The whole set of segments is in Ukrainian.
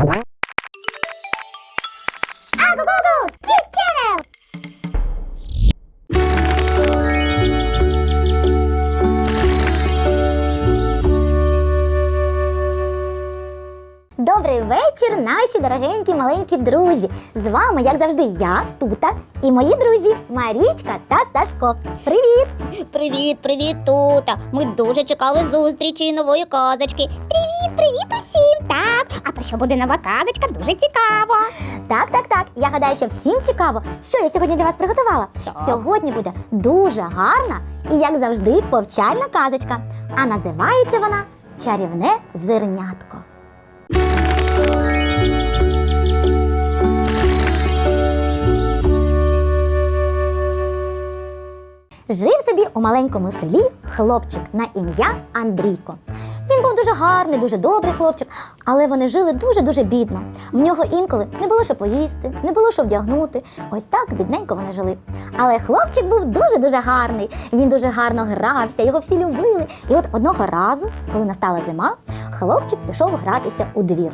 What? Вечір, наші дорогенькі маленькі друзі. З вами, як завжди, я, Тута, і мої друзі Марічка та Сашко. Привіт! Привіт, привіт, тута. Ми дуже чекали зустрічі і нової казочки. Привіт, привіт усім. Так, а про що буде нова казочка? Дуже цікаво. Так, так, так. Я гадаю, що всім цікаво, що я сьогодні для вас приготувала. Так. Сьогодні буде дуже гарна і, як завжди, повчальна казочка. А називається вона Чарівне зернятко. Жив собі у маленькому селі хлопчик на ім'я Андрійко. Він був дуже гарний, дуже добрий хлопчик, але вони жили дуже-дуже бідно. В нього інколи не було що поїсти, не було що вдягнути. Ось так бідненько вони жили. Але хлопчик був дуже-дуже гарний. Він дуже гарно грався, його всі любили. І от одного разу, коли настала зима, хлопчик пішов гратися у двір.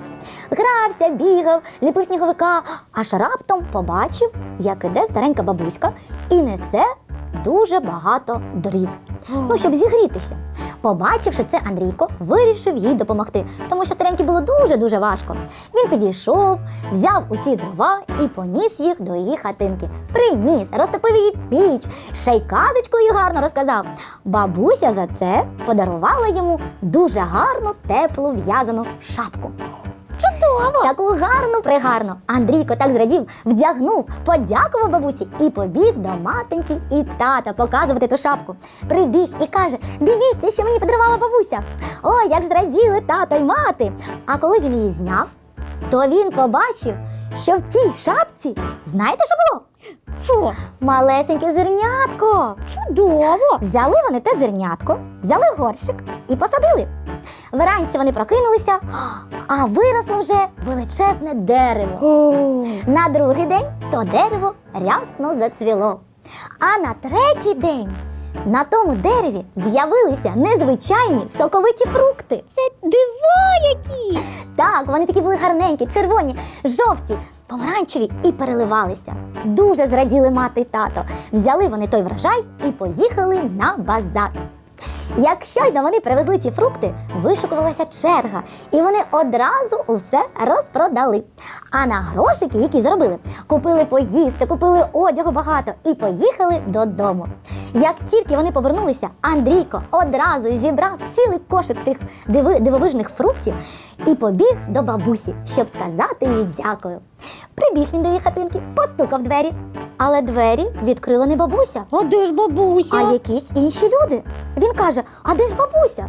Грався, бігав, ліпив сніговика, аж раптом побачив, як іде старенька бабуська і несе дуже багато дрів. Ну, щоб зігрітися. Побачивши це, Андрійко вирішив їй допомогти, тому що старенькій було дуже-дуже важко. Він підійшов, взяв усі дрова і поніс їх до її хатинки. Приніс, розтопив її піч, ще й казочку їй гарно розказав. Бабуся за це подарувала йому дуже гарну теплу в'язану шапку. Чудово! Таку гарну пригарну. Андрійко так зрадів, вдягнув, подякував бабусі і побіг до матеньки і тата показувати ту шапку. Прибіг і каже: Дивіться, що мені подарувала бабуся. Ой, як зраділи тата й мати. А коли він її зняв, то він побачив, що в тій шапці, знаєте, що було? Що? Малесеньке зернятко. Чудово. Взяли вони те зернятко, взяли горщик і посадили. Вранці вони прокинулися, а виросло вже величезне дерево. О, На другий день то дерево рясно зацвіло. А на третій день на тому дереві з'явилися незвичайні соковиті фрукти. це дива якісь. Так, вони такі були гарненькі, червоні, жовті, помаранчеві і переливалися. Дуже зраділи мати і тато. Взяли вони той врожай і поїхали на базар. Як щойно вони привезли ті фрукти, вишукувалася черга, і вони одразу усе розпродали. А на грошики, які заробили, купили поїсти, купили одягу багато і поїхали додому. Як тільки вони повернулися, Андрійко одразу зібрав цілий кошик тих диви- дивовижних фруктів і побіг до бабусі, щоб сказати їй дякую. Прибіг він до її хатинки, постукав двері, але двері відкрила не бабуся, А де ж бабуся? а якісь інші люди. Він каже: А де ж бабуся?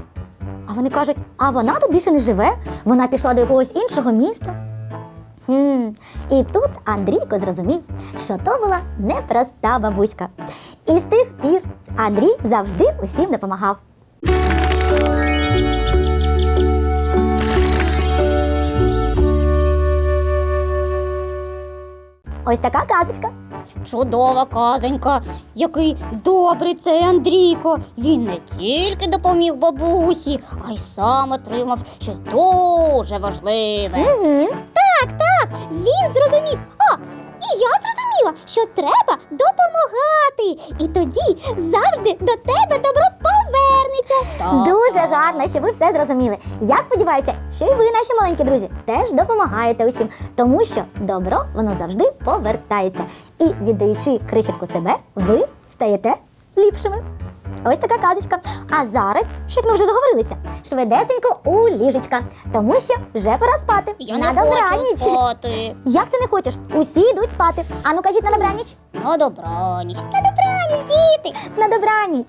А вони кажуть, а вона тут більше не живе, вона пішла до якогось іншого міста. Хм. І тут Андрійко зрозумів, що то була непроста бабуська. І з тих пір Андрій завжди усім допомагав. Ось така казочка. Чудова казонька. Який добрий цей Андрійко. Він не тільки допоміг бабусі, а й сам отримав щось дуже важливе. Угу. Він зрозумів. А, і я зрозуміла, що треба допомагати. І тоді завжди до тебе повернеться. Так, Дуже так. гарно, що ви все зрозуміли. Я сподіваюся, що і ви, наші маленькі друзі, теж допомагаєте усім, тому що добро воно завжди повертається. І віддаючи крихітку себе, ви стаєте ліпшими. Ось така казочка. А зараз щось ми вже заговорилися. Швидесенько у ліжечка, тому що вже пора спати. Я на не хочу добраніч. спати. Як це не хочеш? Усі йдуть спати. Ану, кажіть на добраніч. На добраніч. На добраніч, діти! На добраніч.